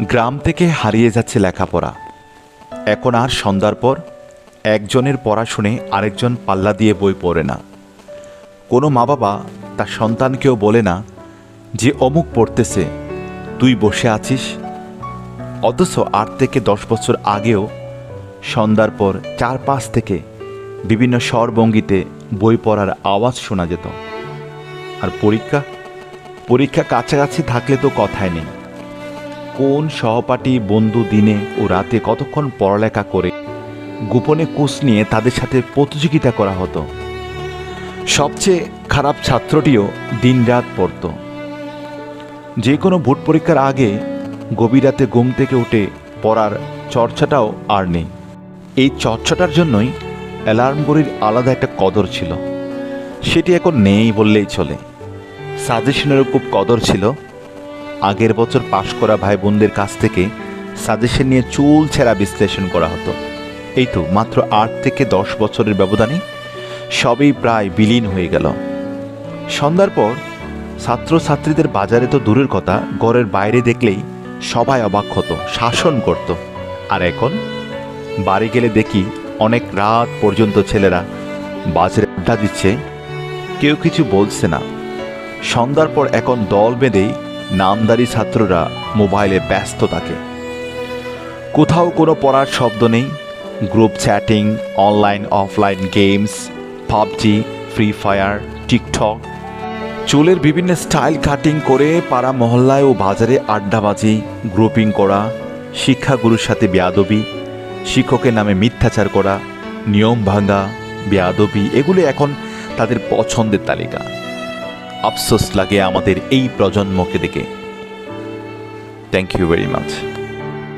গ্রাম থেকে হারিয়ে যাচ্ছে লেখাপড়া। এখন আর সন্ধ্যার পর একজনের পড়া শুনে আরেকজন পাল্লা দিয়ে বই পড়ে না। কোনো মা বাবা তার সন্তানকেও বলে না যে, অমুক পড়তেছে, তুই বসে আছিস? অথচ আট থেকে দশ বছর আগেও সন্ধ্যার পর চার পাঁচ থেকে বিভিন্ন স্বরভঙ্গিতে বই পড়ার আওয়াজ শোনা যেত। আর পরীক্ষা পরীক্ষা কাছাকাছি থাকলে তো কথাই নেই। কোন সহপাঠী বন্ধু দিনে ও রাতে কতক্ষণ পড়ালেখা করে? গোপনে কোচ নিয়ে তাদের সাথে প্রতিযোগিতা করা হতো। সবচেয়ে খারাপ ছাত্রটিও দিনরাত পড়ত। যে কোনো ভোট পরীক্ষার আগে গভীর রাতে ঘুম থেকে উঠে পড়ার চর্চাটাও আর নেই। এই চর্চাটার জন্যই অ্যালার্ম আলাদা একটা কদর ছিল। সেটি এখন নেই বললেই চলে। সাজেশনেরও খুব কদর ছিল। আগের বছর পাশ করা ভাই বোনদের কাছ থেকে সাজেশন নিয়ে চুল ছেঁড়া বিশ্লেষণ করা হতো। এই তো মাত্র আট থেকে দশ বছরের ব্যবধানে সবই প্রায় বিলীন হয়ে গেল। সন্ধ্যার পর ছাত্রছাত্রীদের বাজারে তো দূরের কথা, ঘরের বাইরে দেখলেই সবাই অবাক হতো, শাসন করত। আর এখন? বাড়ি গেলে দেখি অনেক রাত পর্যন্ত ছেলেরা বাজারে আড্ডা দিচ্ছে, কেউ কিছু বলছে না। সন্ধ্যার পর এখন দল বেঁধেই নামদারি ছাত্ররা মোবাইলে ব্যস্ত থাকে। কোথাও কোনো পড়ার শব্দ নেই, group chatting, online, offline games, PUBG, free fire, TikTok. চুলের বিভিন্ন স্টাইল কাটিং করে পাড়া মহল্লায় ও বাজারে আড্ডাবাজি, গ্রুপিং করা, শিক্ষাগুরুর সাথে বেয়াদবি, শিক্ষকের নামে মিথ্যাচার করা, নিয়ম ভাঙা, বেয়াদবি, এগুলো এখন তাদের পছন্দের তালিকা। আফসোস লাগে আমাদের এই প্রজন্মকে দেখে। Thank you very much